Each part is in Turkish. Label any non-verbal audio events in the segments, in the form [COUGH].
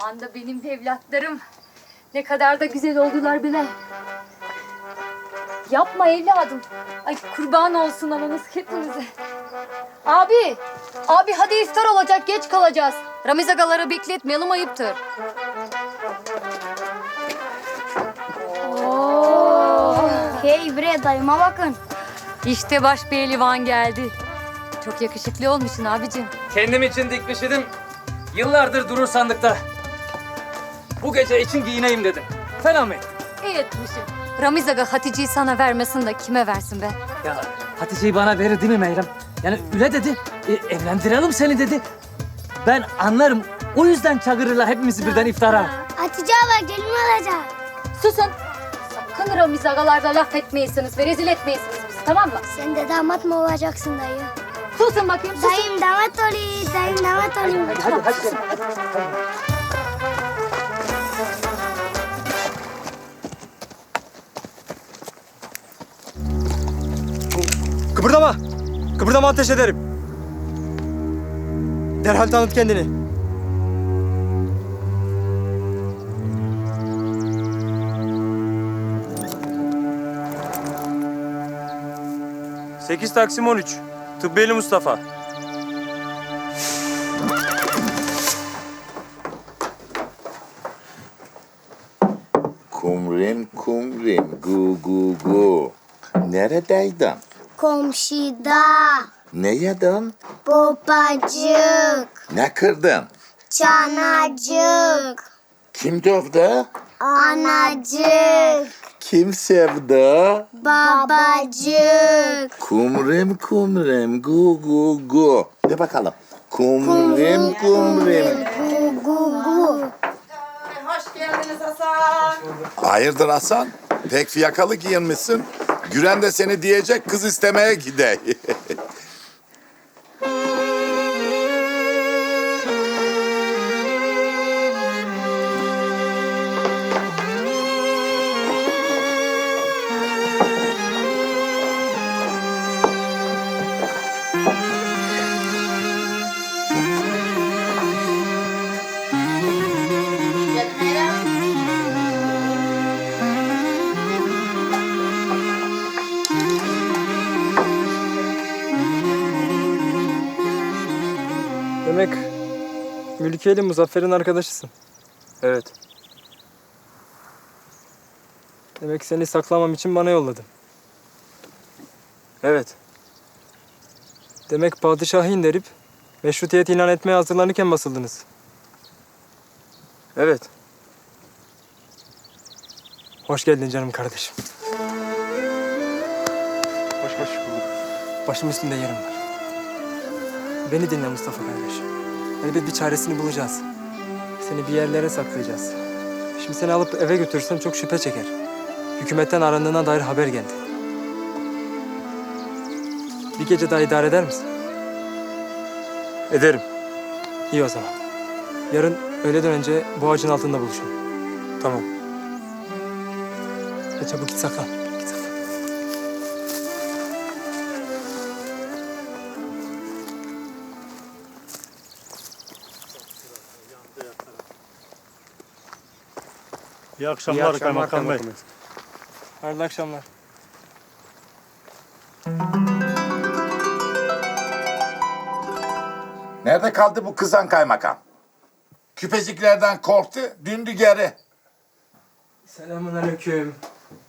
Aman da benim evlatlarım. Ne kadar da güzel oldular bile. Yapma evladım. Ay kurban olsun ananız hepinize. Abi, abi hadi iftar olacak geç kalacağız. Ramiz agaları bekletmeyelim ayıptır. Hey bre dayıma bakın. İşte baş pehlivan geldi. Çok yakışıklı olmuşsun abicim. Kendim için dikmiş idim. Yıllardır durur sandıkta. Bu gece için giyineyim dedim. Fena mı ettim? İyi etmişsin. Ramiz aga Hatice'yi sana vermesin de kime versin be? Ya Hatice'yi bana verir değil mi Meyrem? Yani öyle dedi. E, evlendirelim seni dedi. Ben anlarım. O yüzden çağırırlar hepimizi birden iftara. Hatice abla gelin olacak. Susun. Sakın Ramiz agalarda laf etmeyesiniz ve rezil etmeyesiniz bizi tamam mı? Sen de damat mı olacaksın dayı? Susun bakayım susun. Dayım damat olayım, dayım damat olayım. Hadi hadi. Kıpırdama! Kıpırdama ateş ederim. Derhal tanıt kendini. Sekiz Taksim 13. Tıbbeli Mustafa. Kumrim kumrim gu gu gu. Neredeydin? Komşida, Ne yedin? babacık, Ne kırdın? çanacık, Kim dövdü? anacık, Kim sevdi? babacık. Kumrim kumrim gu gu gu. De bakalım. Kumrim kumrim. Gu gu gu. Hoş geldiniz Hasan. Hayırdır Hasan? Pek fiyakalı giyinmişsin. Güren de seni diyecek kız istemeye gide. [LAUGHS] Mülkiyeli Muzaffer'in arkadaşısın. Evet. Demek seni saklamam için bana yolladın. Evet. Demek padişahı indirip meşrutiyet ilan etmeye hazırlanırken basıldınız. Evet. Hoş geldin canım kardeşim. Hoş hoş bulduk. Başım üstünde yerim var. Beni dinle Mustafa kardeşim. Elbet bir çaresini bulacağız. Seni bir yerlere saklayacağız. Şimdi seni alıp eve götürsem çok şüphe çeker. Hükümetten arandığına dair haber geldi. Bir gece daha idare eder misin? Ederim. İyi o zaman. Yarın öğleden önce bu ağacın altında buluşalım. Tamam. Hadi çabuk git saklan. Git saklan. İyi akşamlar, Kaymakam Bey. Hayırlı akşamlar. Nerede kaldı bu kızan kaymakam? Küpeciklerden korktu, dündü geri. Selamun aleyküm.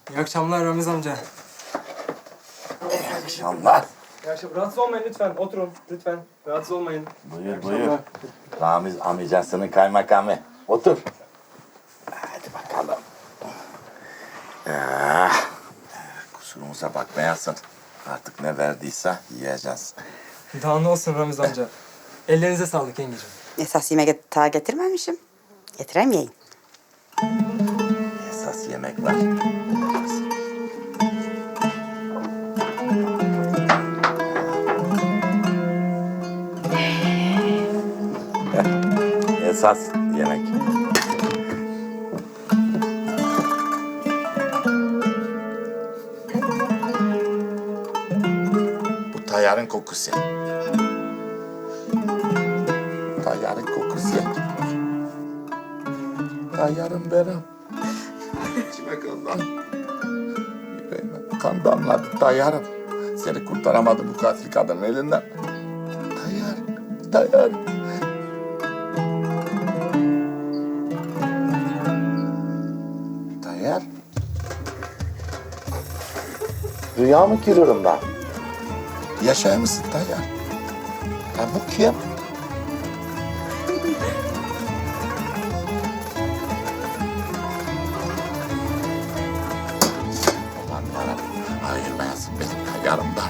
İyi akşamlar Ramiz amca. Akşamlar. İyi akşamlar. Rahatsız olmayın lütfen. Oturun lütfen. Rahatsız olmayın. Buyur buyur. Ramiz amcasının kaymakamı. Otur. Hadi bakalım. Ah, kusurumuza bakmayasın. Artık ne verdiyse yiyeceğiz. Daha ne olsun Ramiz amca. Ellerinize sağlık yengeciğim. Esas yemek daha getirmemişim. Getiremeyeyim. Esas yemek var. Esas yemek. Tayyarın kokusu. Tayyarın kokusu. Tayyarım benim. İçime kandan. Yüreğime kan damladı tayyarım. Seni kurtaramadım bu katil kadının elinden. Tayyar, tayyar. Tayyar. Rüya mı görüyorum ben? Yaşar mısın Tayyar? Ya bu kim? Aman yarabbim, ayırmayasın benim Tayyar'ımdan.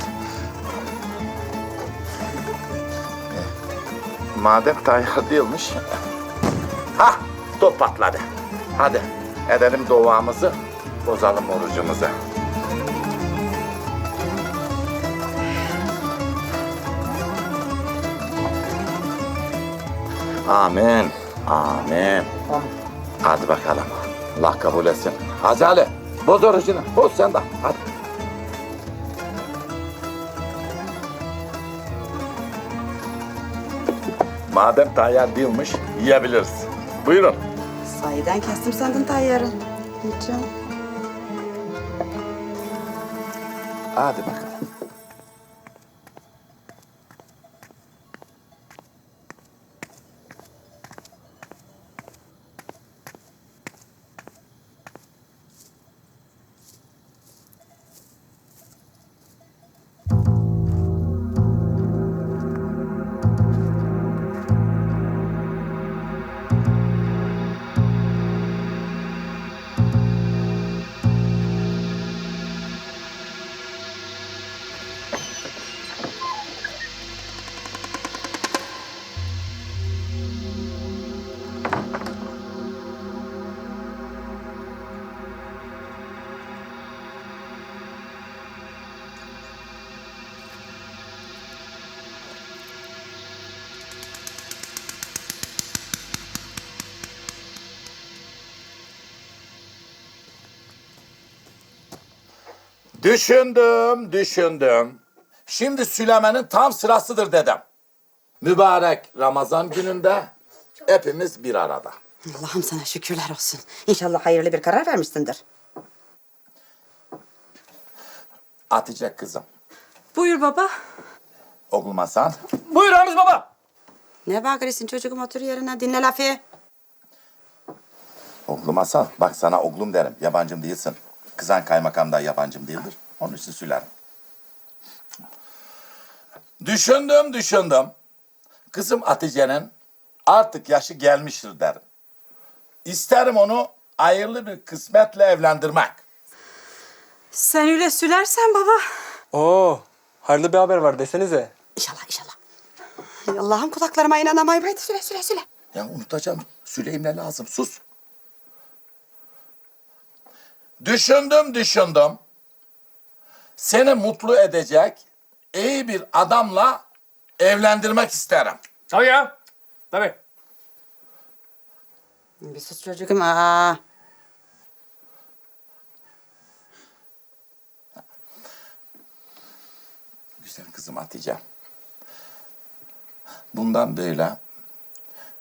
Eh, Madem Tayyar değilmiş... Hah, top patladı. Hadi edelim duamızı, bozalım orucumuzu. Amin. Amin. Hadi bakalım. Allah kabul etsin. Hadi Ali. Boz orucunu. Boz sen de. Hadi. Madem tayyar değilmiş, yiyebiliriz. Buyurun. Sahiden kestim sandın tayyarı. Niçin? Hadi bakalım. Düşündüm, düşündüm. Şimdi Süleyman'ın tam sırasıdır dedim. Mübarek Ramazan gününde hepimiz bir arada. Allah'ım sana şükürler olsun. İnşallah hayırlı bir karar vermişsindir. Hatice kızım, Buyur baba. oğlum Hasan. Buyur Ramiz baba. Ne bakıyorsun çocuğum otur yerine dinle lafı. Oğlum Hasan, bak sana oğlum derim, yabancım değilsin. Kızan kaymakam da yabancım değildir. Onun için söylerim. Düşündüm, düşündüm. Kızım Hatice'nin artık yaşı gelmiştir derim. İsterim onu hayırlı bir kısmetle evlendirmek. Sen öyle sülersen baba. Oo, hayırlı bir haber var desenize. İnşallah inşallah. Ay Allah'ım kulaklarıma inanamayayım. Haydi süle süle süle. Ya unutacağım. Süleyim ne lazım? Sus. Düşündüm düşündüm. Seni mutlu edecek iyi bir adamla evlendirmek isterim. Tabii ya. Tabii. Bir sus çocuğum. Aa. Güzel kızım Hatice. Bundan böyle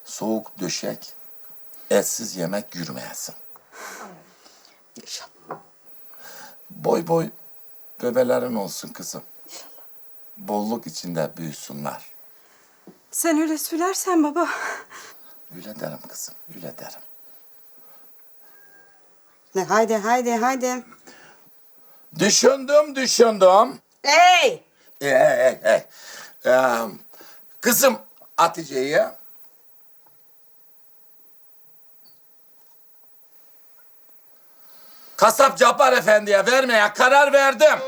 soğuk döşek, etsiz yemek yürümeyesin. İnşallah. Boy boy bebelerin olsun kızım. Bolluk içinde büyüsünler. Sen öyle sülersen baba. Öyle derim kızım, öyle derim. Ne, haydi haydi haydi. Düşündüm, düşündüm. Hey! Ee, ee, ee. Ee, kızım Hatice'yi Kasap Cabbar Efendi'ye vermeye karar verdim.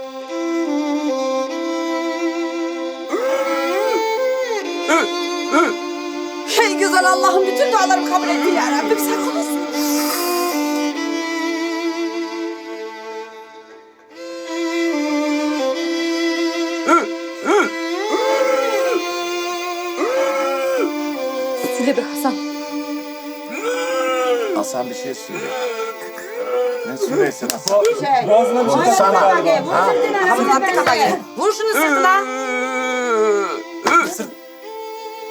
Hey güzel Allah'ım bütün dualarımı kabul etti ya Rabbim sen. Süle be Hasan. Hasan bir şey söyle. Söyleysin Hasan? Boğazına bir şey Sana. Ha? Hafızlattı kafayı. Vur şunu sırtına.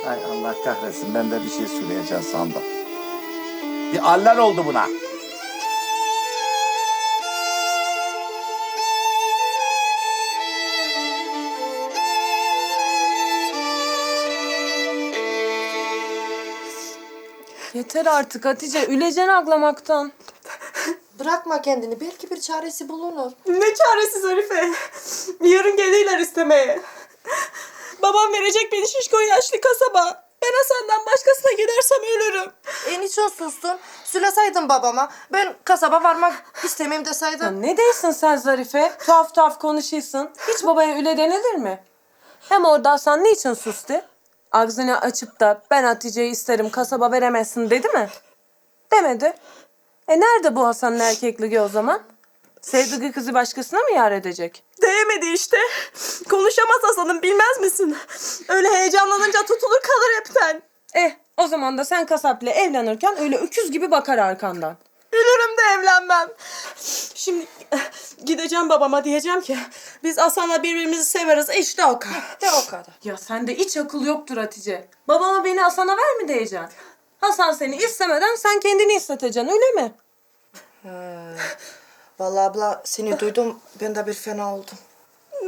Ay Allah kahretsin ben de bir şey söyleyeceğim sandım. Bir aller oldu buna. Yeter artık Hatice. Üleceksin ağlamaktan. Bırakma kendini. Belki bir çaresi bulunur. Ne çaresi Zarife. Yarın gelirler istemeye. Babam verecek beni şişko yaşlı kasaba. Ben Hasan'dan başkasına gidersem ölürüm. En için sustun. Söyleseydin babama. Ben kasaba varmak istemeyim Ya deseydin. ne değilsin sen Zarife? Tuhaf tuhaf konuşuyorsun. Hiç babaya üle denilir mi? Hem orada Hasan niçin sustu? Ağzını açıp da ben Hatice'yi isterim kasaba veremezsin dedi mi? Demedi. E nerede bu Hasan'ın erkekliği o zaman? Sevdiği kızı başkasına mı yar edecek? Değmedi işte. Konuşamaz Hasan'ım bilmez misin? Öyle heyecanlanınca tutulur kalır hepten. Eh o zaman da sen kasapla evlenirken öyle öküz gibi bakar arkandan. Ölürüm de evlenmem. Şimdi eh, gideceğim babama diyeceğim ki biz Hasan'la birbirimizi severiz işte o kadar. De o kadar. Ya sende hiç akıl yoktur Hatice. Babama beni Hasan'a ver mi diyeceksin? Hasan seni istemeden sen kendini isteteceksin öyle mi? Vallahi abla seni duydum. Ben de bir fena oldum. [LAUGHS]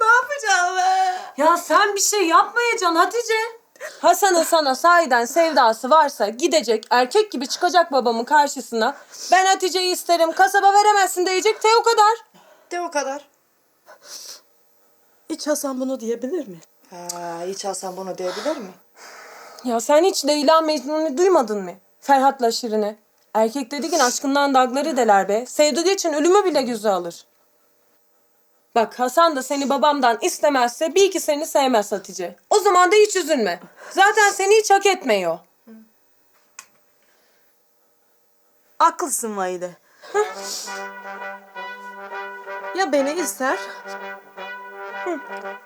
ne yapacağım ben? Ya sen bir şey yapmayacaksın Hatice. Hasan'ın sana sahiden sevdası varsa gidecek erkek gibi çıkacak babamın karşısına. Ben Hatice'yi isterim kasaba veremezsin diyecek de o kadar. De o kadar. Hiç Hasan bunu diyebilir mi? Ha, hiç Hasan bunu diyebilir mi? Ya sen hiç Leyla Mecnun'u duymadın mı? Ferhat'la Şirin'i. Erkek dediğin aşkından dağları deler be. Sevdiği için ölümü bile göze alır. Bak Hasan da seni babamdan istemezse bir iki seni sevmez Hatice. O zaman da hiç üzülme. Zaten seni hiç hak etmiyor. Haklısın Vahide. ya beni ister hı,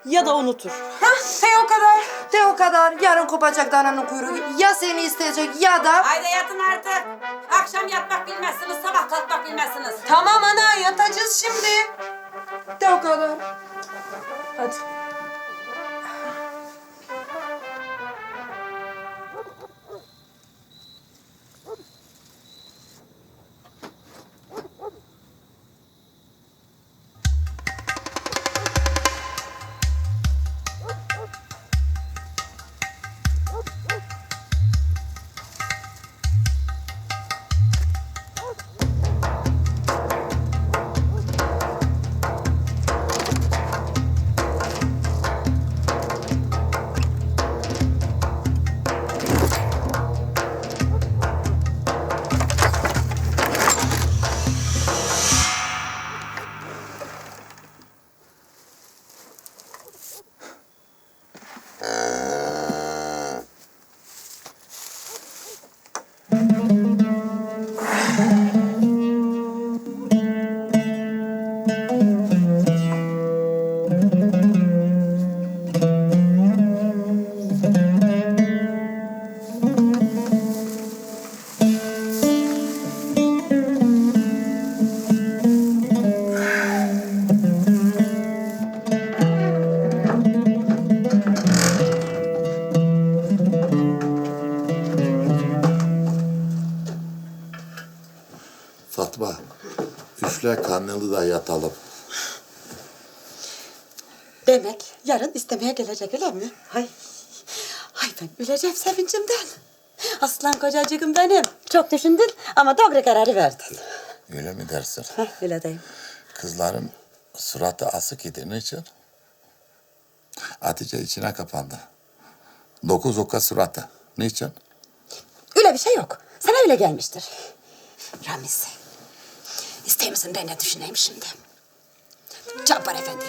ya da unutur. Hah, de o kadar. De o kadar. Yarın kopacak dananın kuyruğu. Ya seni isteyecek ya da... Haydi yatın artık. Akşam yatmak bilmezsiniz, sabah kalkmak bilmezsiniz. Tamam ana yatacağız şimdi. De o kadar. Hadi. Karnını da yatalım. Demek yarın istemeye gelecek öyle mi? Ay, ay ben öleceğim sevincimden. Aslan kocacığım benim. Çok düşündün ama doğru kararı verdin. Öyle mi dersin? Heh, öyle deyim. Kızların suratı asık idi. Niçin? Hatice içine kapandı. Dokuz oka suratı. Niçin? Öyle bir şey yok. Sana öyle gelmiştir. Ramiz. İster ben ne düşüneyim şimdi? Cabbar Efendi.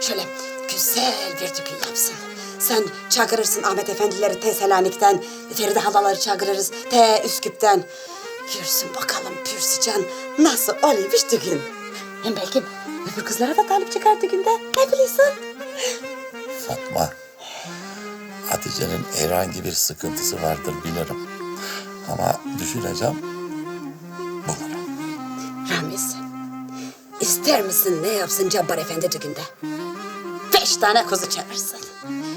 Şöyle güzel bir düğün yapsın. Sen çağırırsın Ahmet Efendileri te Selanik'ten, Feride halaları çağırırız te Üsküp'ten. Görsün bakalım Pürsücan nasıl oluyormuş düğün. Hem belki öbür kızlara da talip çıkar düğünde. Ne biliyorsun? Fatma, Hatice'nin herhangi bir sıkıntısı vardır bilirim. Ama düşüneceğim. Ramiz, ister misin ne yapsın Cabbar Efendi düğünde? Beş tane kuzu çağırsın.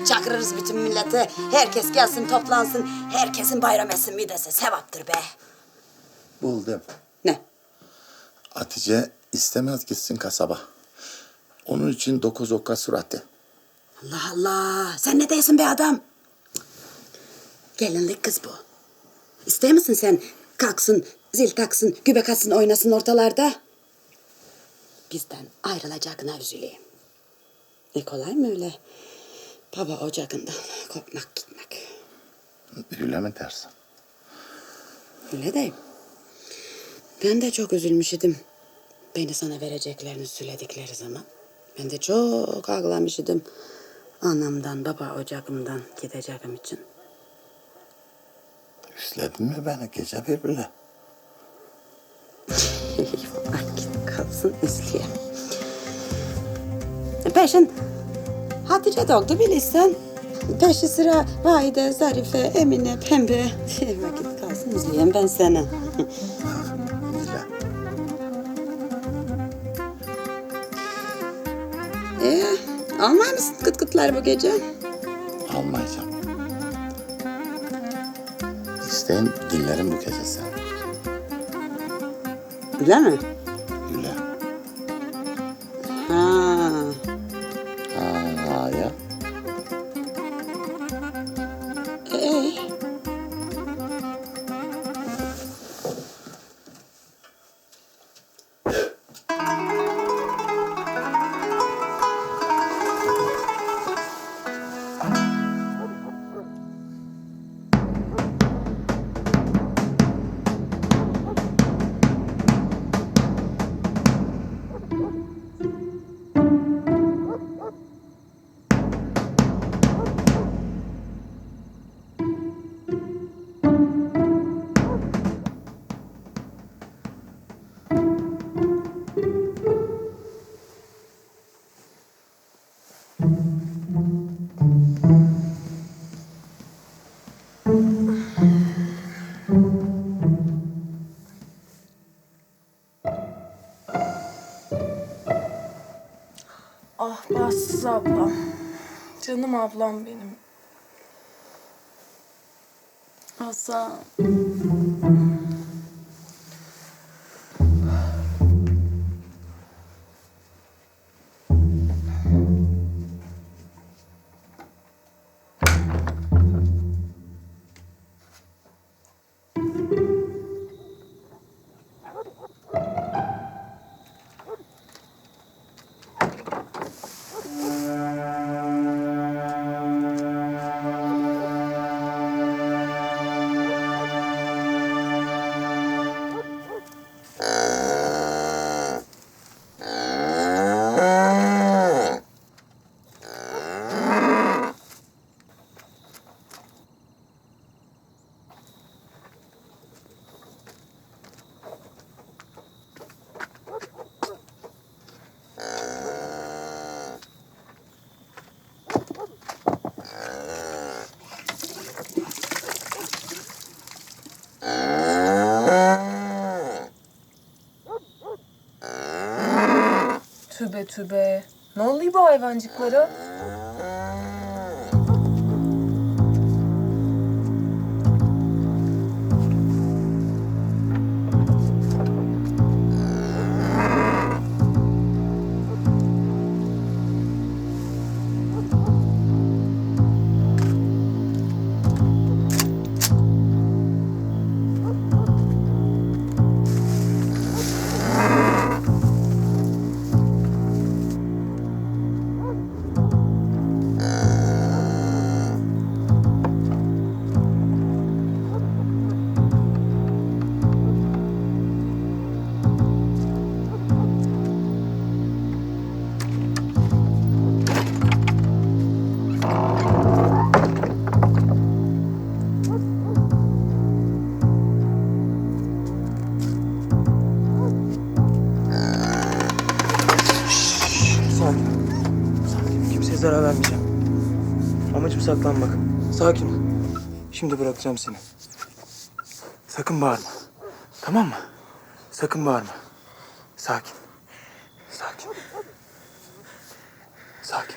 Çakırırız bütün milleti. Herkes gelsin toplansın. Herkesin bayram etsin midesi. Sevaptır be. Buldum. Ne? Hatice istemez gitsin kasaba. Onun için dokuz okka suratı. Allah Allah. Sen ne değilsin be adam? Gelinlik kız bu. İster misin sen kalksın, zil taksın, gübek atsın, oynasın ortalarda? Bizden ayrılacağına üzüleyim. Ne kolay mı öyle? Baba ocağından kopmak gitmek. Öyle mi dersin? Öyle değil. Ben de çok üzülmüş idim. Beni sana vereceklerini söyledikleri zaman. Ben de çok ağlamış idim. Anamdan, baba ocağımdan gideceğim için. Üsledin mi beni gece bir bile? Ay git kalsın izleyeyim. Peşin Hatice de oldu bilirsen. Peşi sıra Vahide, Zarife, Emine, Pembe. [LAUGHS] Vakit kalsın izleyeyim ben seni. Bile. [LAUGHS] Ee, almay mısın kıt kıtlar bu gece? Almayacağım. İsteyin dinlerim bu gece sen. Öyle mi? Canım ablam benim. Hasan. Tübe. Ne oluyor bu hayvancıklara? saklan bak. Sakin ol. Şimdi bırakacağım seni. Sakın bağırma. Tamam mı? Sakın bağırma. Sakin. Sakin. Sakin.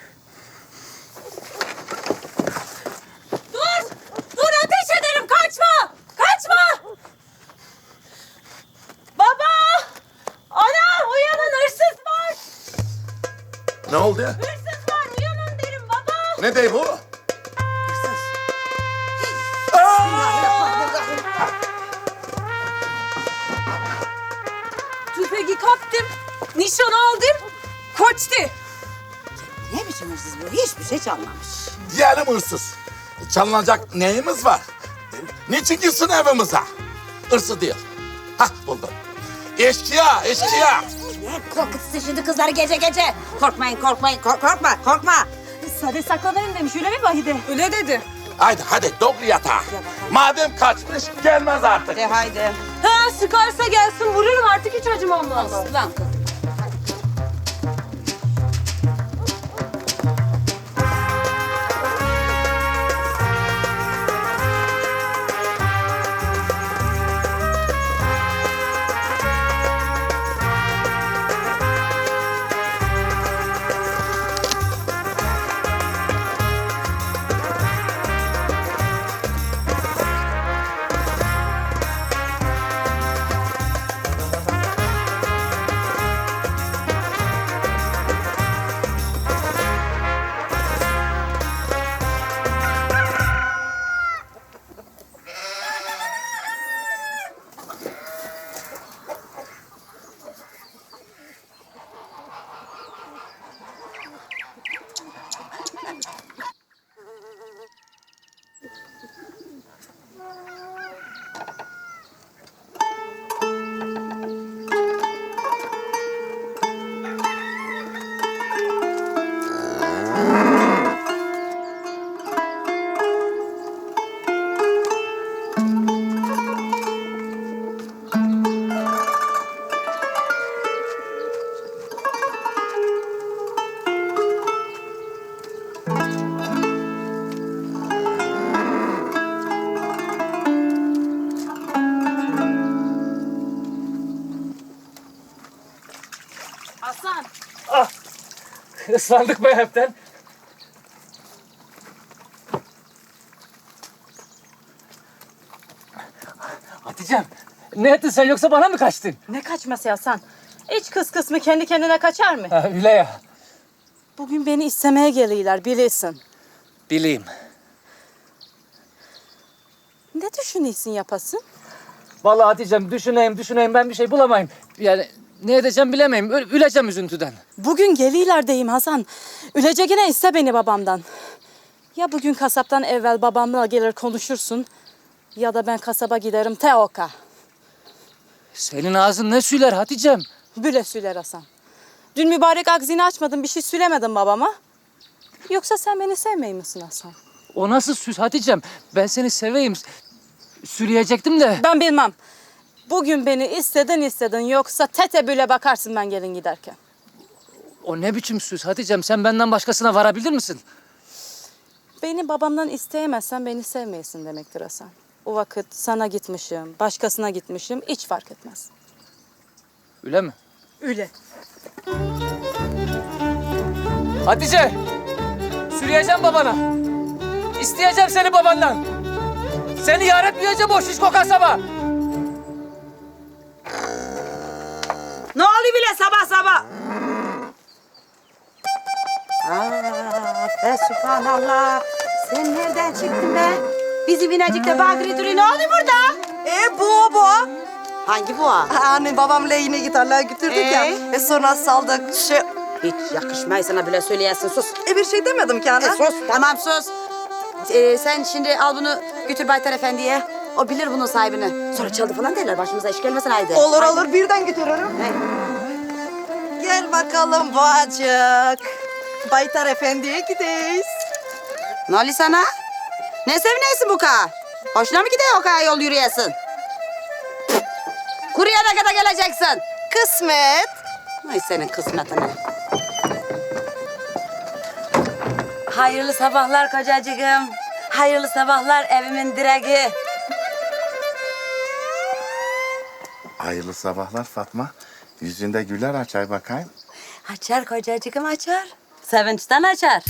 Dur! Dur ateş ederim kaçma! Kaçma! Baba! Ana uyanın hırsız var! Ne oldu? ya? Hırsız var uyanın derim baba! Ne dey bu? Nişan aldım. Koçtu. Ne biçim hırsız bu? Hiçbir şey çalmamış. Diyelim hırsız. Çalınacak neyimiz var? Niçin gitsin evimize? Hırsı değil. Hah buldum. Eşkıya, eşkıya. Ne korkutusu şimdi kızlar gece gece. Korkmayın korkmayın kork- korkma korkma. Sade saklanırım demiş öyle mi Vahide? Öyle dedi. Haydi hadi doğru yatağa. Madem kaçmış gelmez artık. De haydi. Ha sıkarsa gelsin vururum artık hiç acımam. Lan kız. Islandık be hepten. Hatice'm ne ettin sen yoksa bana mı kaçtın? Ne kaçması Hasan? İç kız kısmı kendi kendine kaçar mı? Ha, öyle ya. Bugün beni istemeye geliyorlar bilirsin. Bileyim. Ne düşünüyorsun yapasın? Vallahi Hatice'm düşüneyim düşüneyim ben bir şey bulamayayım. Yani ne edeceğim bilemeyim. Ö- Öleceğim üzüntüden. Bugün geliyorlar deyim Hasan. Üleceğine iste beni babamdan. Ya bugün kasaptan evvel babamla gelir konuşursun ya da ben kasaba giderim Teoka. Senin ağzın ne söyler Hatice'm? Büle söyler Hasan. Dün mübarek ağzını açmadın bir şey söylemedin babama. Yoksa sen beni sevmeyi misin Hasan? O nasıl süs Hatice'm? Ben seni seveyim. Sürüyecektim de. Ben bilmem. Bugün beni istedin istedin yoksa tete büle bakarsın ben gelin giderken. O ne biçim süs Hatice'm? Sen benden başkasına varabilir misin? Beni babamdan isteyemezsen beni sevmeyesin demektir Hasan. O vakit sana gitmişim, başkasına gitmişim hiç fark etmez. Öyle mi? Öyle. Hatice! Sürüyeceğim babana. İsteyeceğim seni babandan. Seni yar etmeyeceğim o şişko kasaba. Oluyor bile sabah sabah? Aa, be subhanallah. Sen nereden çıktın be? Bizi binecikte Bagri Duri ne oluyor burada? E bu bu. Hangi bu? Anne babamla yine gitarlar götürdük ya. Ee? E sonra saldık. Şu, Hiç yakışmaz sana bile söyleyesin sus. e bir şey demedim ki E, ana. sus tamam sus. Ee, sen şimdi al bunu götür Baytar Efendi'ye. O bilir bunun sahibini. Sonra çaldı falan derler başımıza iş gelmesin haydi. Olur Haydi. olur birden götürürüm. Hey. Gel bakalım bacık. Baytar Efendi'ye gideyiz. Ne oluyor sana? Ne seviniyorsun bu ka? Hoşuna mı gidiyor o kadar yol yürüyesin? Kuruya ne kadar geleceksin? Kısmet. Ay senin kısmetine. Hayırlı sabahlar kocacığım. Hayırlı sabahlar evimin direği. Hayırlı sabahlar Fatma. Yüzünde güler açay bakayım. Açar kocacığım açar. Sevinçten açar.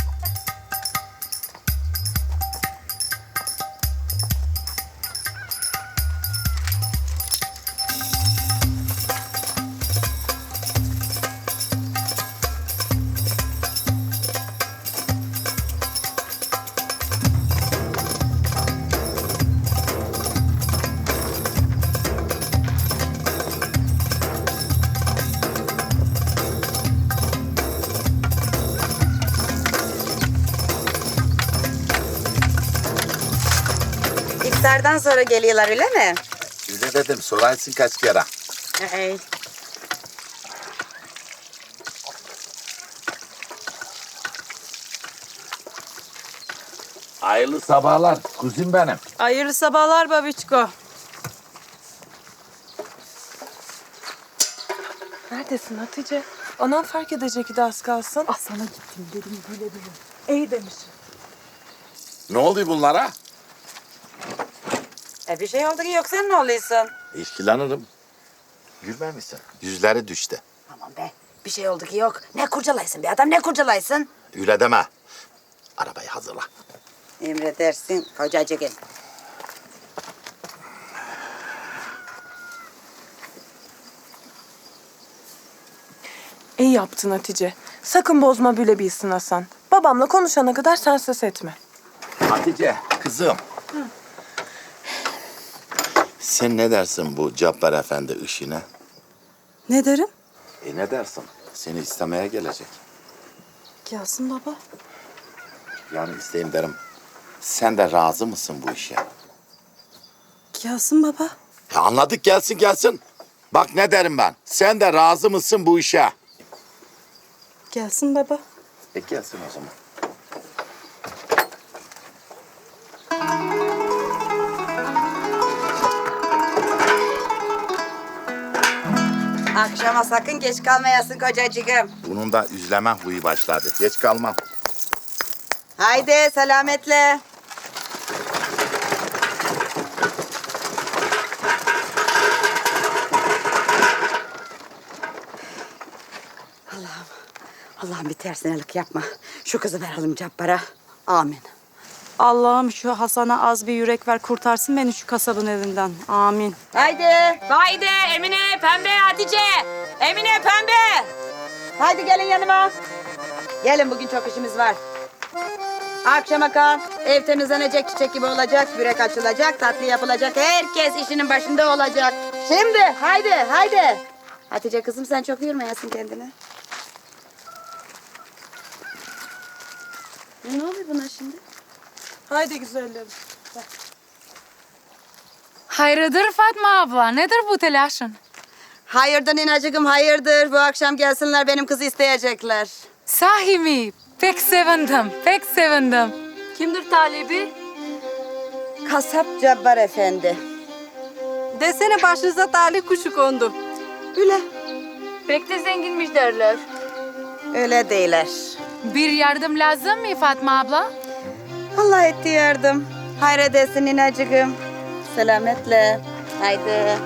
İftardan sonra geliyorlar öyle mi? Öyle dedim sorarsın kaç kere. Hey. Hayırlı sabahlar kuzim benim. Hayırlı sabahlar babiçko. Neredesin Hatice? Anam fark edecek idi az kalsın. Ah sana gittim dedim böyle böyle. İyi demiş. Ne oluyor bunlara? E bir şey oldu ki yok sen ne oluyorsun? İşkilanırım. Gülmer misin? Yüzleri düştü. Aman be bir şey oldu ki yok. Ne kurcalaysın bir adam ne kurcalaysın? Öyle deme. Arabayı hazırla. Emredersin kocacığım. İyi yaptın Hatice. Sakın bozma böyle bilsin Hasan. Babamla konuşana kadar sen ses etme. Hatice kızım. Sen ne dersin bu Cabbar Efendi işine? Ne derim? E ne dersin? Seni istemeye gelecek. Gelsin baba. Yani isteyeyim derim. Sen de razı mısın bu işe? Gelsin baba. Ya anladık gelsin gelsin. Bak ne derim ben. Sen de razı mısın bu işe? Gelsin baba. E gelsin o zaman. Akşama sakın geç kalmayasın kocacığım. Bunun da üzleme huyu başladı. Geç kalmam. Haydi selametle. Allah'ım, Allah'ım bir tersinelik yapma. Şu kızı verelim Cabbar'a. Amin. Allah'ım şu Hasan'a az bir yürek ver kurtarsın beni şu kasabın elinden. Amin. Haydi. Haydi Emine, Pembe, Hatice. Emine, Pembe. Haydi gelin yanıma. Gelin bugün çok işimiz var. Akşama kal. Ev temizlenecek, çiçek gibi olacak, börek açılacak, tatlı yapılacak. Herkes işinin başında olacak. Şimdi haydi, haydi. Hatice kızım sen çok yormayasın kendini. Ne oluyor buna şimdi? Haydi güzelim. Hayırdır Fatma abla? Nedir bu telaşın? Hayırdır ninacığım hayırdır. Bu akşam gelsinler benim kızı isteyecekler. Sahi mi? Pek sevindim, pek sevindim. Kimdir talebi? Kasap Cabbar Efendi. Desene başınıza talih kuşu kondu. Öyle. Pek de zenginmiş derler. Öyle değiller. Bir yardım lazım mı Fatma abla? Allah etti yardım. Hayredesin ninacığım. Selametle. Haydi.